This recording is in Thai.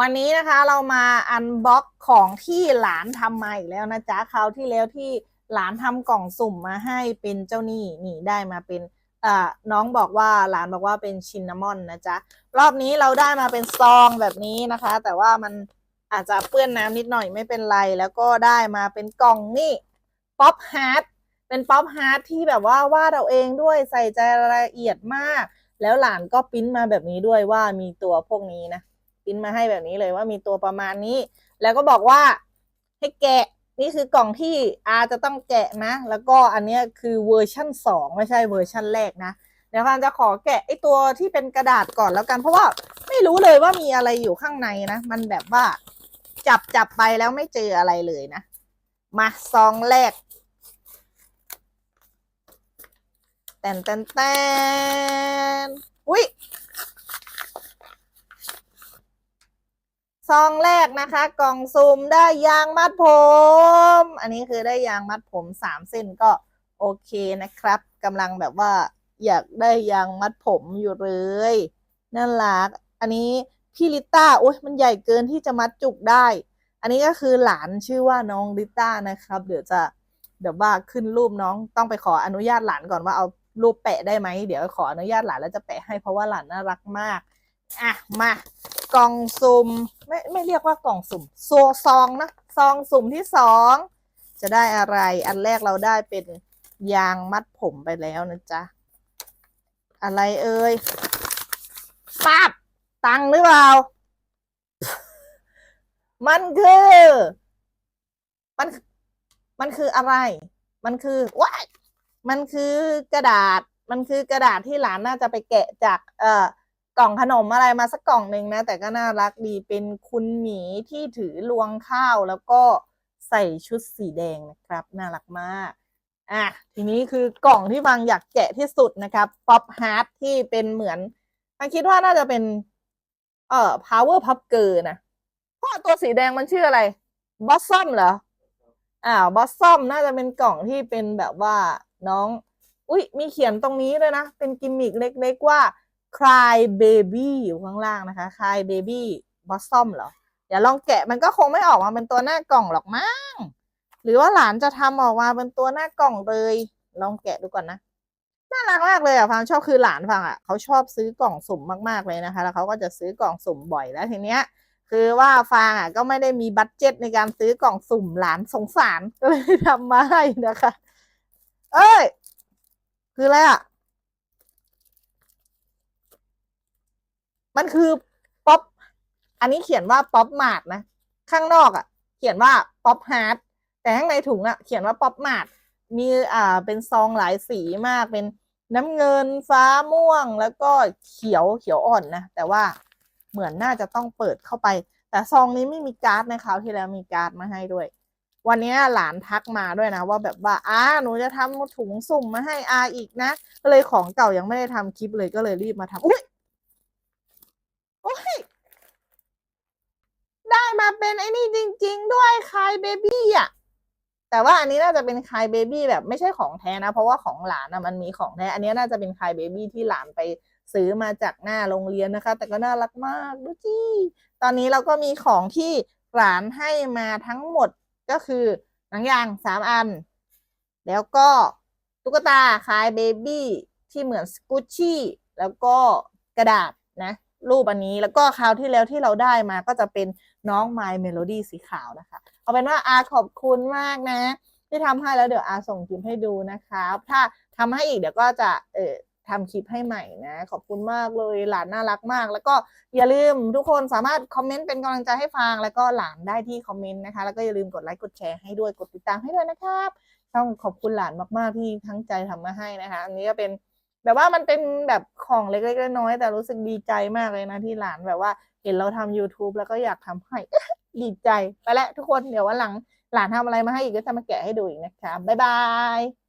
วันนี้นะคะเรามาอันบ็อกของที่หลานทำมาอีกแล้วนะจ๊ะคราวที่แล้วที่หลานทำกล่องสุ่มมาให้เป็นเจ้าหนี้นี่ได้มาเป็นอ่าน้องบอกว่าหลานบอกว่าเป็นชินนามอนนะจ๊ะรอบนี้เราได้มาเป็นซองแบบนี้นะคะ แต่ว่ามันอาจจะเปื้อนน้ำนิดหน่อยไม่เป็นไร แล้วก็ได้มาเป็นกล่องนี่ป๊อปฮาร์ดเป็นป๊อปฮาร์ดที่แบบว่าวาดเอาเองด้วยใส่ใจรายละเอียดมาก แล้วหลานก็ปิ้นมาแบบนี้ด้วยว่ามีตัวพวกนี้นะินมาให้แบบนี้เลยว่ามีตัวประมาณนี้ แล้วก็บอกว่าให้แกะนี่คือกล่องที่อาจะต้องแกะนะ แล้วก็อันนี้คือเวอร์ชั่นสองไม่ใช่เวอร์ชั่นแรกนะ เดี๋ยวฟานจะขอแกะไอตัวที่เป็นกระดาษก่อนแล้วกัน เพราะว่าไม่รู้เลยว่ามีอะไรอยู่ข้างในนะ มันแบบว่าจับจับไปแล้วไม่เจออะไรเลยนะ มาซองแรกแตนแตนแตนอุ้ย ซองแรกนะคะ กล่องซุ่มได้ยางมัดผม อันนี้คือได้ยางมัดผมสามเส้นก็โอเคนะครับกำลังแบบว่าอยากได้ยางมัดผมอยู่เลยน่ารักอันนี้พี่ลิต้าโอ๊ยมันใหญ่เกินที่จะมัดจุกได้ อันนี้ก็คือหลานชื่อว่าน้องลิต้านะครับ เดี๋ยวจะเดี๋ยวว่าขึ้นรูปน้องต้องไปขออนุญาตหลานก่อนว่าเอารูปแปะได้ไหมเดี๋ยวขออนุญาตหลานแล้วจะแปะให้เพราะว่าหลานน่ารักมากอะมา กล่องสุ่มไม่ไม่เรียกว่ากล่องสุ่มโซซองนะซองสุ่มที่สองจะได้อะไร อันแรกเราได้เป็นยางมัดผมไปแล้วนะจ๊ะ อะไรเอ่ยป้าบตังหรือเปล่า มันคือ มัน มันคืออะไร มันคือว้ายมันคือกระดาษ มันคือกระดาษที่หลานน่าจะไปแกะจาก เอ่อ กล่องขนมอะไรมาสักกล่องหนึ่งนะ แต่ก็น่ารักดีเป็นคุณหมีที่ถือลวงข้าวแล้วก็ใส่ชุดสีแดงนะครับ น่ารักมากอะทีนี้คือกล่องที่บางอยากแกะที่สุดนะครับป๊อปฮาร์ดที่เป็นเหมือนบางคิดว่าน่าจะเป็น เอ่อ power pup girl นะเพราะตัวสีแดงมันชื่ออะไรบอสซัมเหรออ่าบอสซัมน่าจะเป็นกล่องที่เป็นแบบว่าน้อง อุ๊ยมีเขียนตรงนี้ด้วยนะ เป็นกิมมิกเล็กๆว่า cry baby อยู่ข้างล่างนะคะ cry baby blossom เหรอ เดี๋ยวลองแกะมันก็คงไม่ออกมาเป็นตัวหน้ากล่องหรอกมั้ง หรือว่าหลานจะทำออกมาเป็นตัวหน้ากล่องเลย ลองแกะดูก่อนนะ น่ารักมากเลยอะฟังชอบคือหลานฟังอะเขาชอบซื้อกล่องสุ่มมากๆเลยนะคะ แล้วเขาก็จะซื้อกล่องสุ่มบ่อยแล้วทีเนี้ยคือว่าฟางอะก็ไม่ได้มีบัตเจ็ตในการซื้อกล่องสุ่มหลานสงสารก็เลยทำมาให้นะคะ เอ้ย คืออะไรอะ มันคือป๊อปอันนี้เขียนว่าป๊อปมาร์ทนะ ข้างนอกอะ เขียนว่าป๊อปฮาร์ดแต่ข้างในถุงอะ เขียนว่าป๊อปมาร์ทมีอ่าเป็นซองหลายสีมากเป็นน้ำเงินฟ้าม่วงแล้วก็เขียวเขียวอ่อนนะ แต่ว่าเหมือนน่าจะต้องเปิดเข้าไป แต่ซองนี้ไม่มีการ์ดในคราวที่แล้วมีการ์ดมาให้ด้วย วันนี้หลานทักมาด้วยนะ ว่าแบบว่าอ่าหนูจะทำถุงสุ่มมาให้อาอีกนะ ก็เลยของเก่ายังไม่ได้ทำคลิปเลยก็เลยรีบมาทำอุ้ยโอ้ย ได้มา เป็นไอ้นี่จริง ๆ ด้วยคายเบบี้อะแต่ว่าอันนี้น่าจะเป็นคายเบบี้แบบไม่ใช่ของแท้นะ เพราะว่าของหลานนะมันมีของแท้ อันนี้น่าจะเป็นคายเบบี้ที่หลานไปซื้อมาจากหน้าโรงเรียนนะคะ แต่ก็น่ารักมากดูจีตอนนี้เราก็มีของที่หลานให้มาทั้งหมดก็คือหนังยางสามอัน แล้วก็ตุ๊กตาคายเบบี้ที่เหมือนสกูชี่แล้วก็กระดาษนะ รูปอันนี้ แล้วก็คราวที่แล้วที่เราได้มาก็จะเป็นน้อง My Melody สีขาวนะคะ เอาเป็นว่าอาขอบคุณมากนะ ที่ทำให้แล้วเดี๋ยวอาส่งคลิปให้ดูนะคะถ้าทำให้อีกเดี๋ยวก็จะเออทำคลิปให้ใหม่นะ ขอบคุณมากเลยหลานน่ารักมาก แล้วก็อย่าลืมทุกคนสามารถคอมเมนต์เป็นกำลังใจให้ฟัง แล้วก็หลานได้ที่คอมเมนต์นะคะ แล้วก็อย่าลืมกดไลค์กดแชร์ให้ด้วยกดติดตามให้ด้วยนะครับ ต้องขอบคุณหลานมากๆที่ทั้งใจทำมาให้นะคะ อันนี้ก็เป็น แบบว่ามันเป็นแบบของเล็กๆน้อยๆแต่รู้สึกดีใจมากเลยนะที่หลานแบบว่า เห็นเราทำ YouTube แล้วก็อยากทำให้ ดีใจ ไปแล้วทุกคนเดี๋ยววันหลังหลานทำอะไรมาให้อีกก็จะมาแกะให้ดูอีกนะคะบ๊ายบาย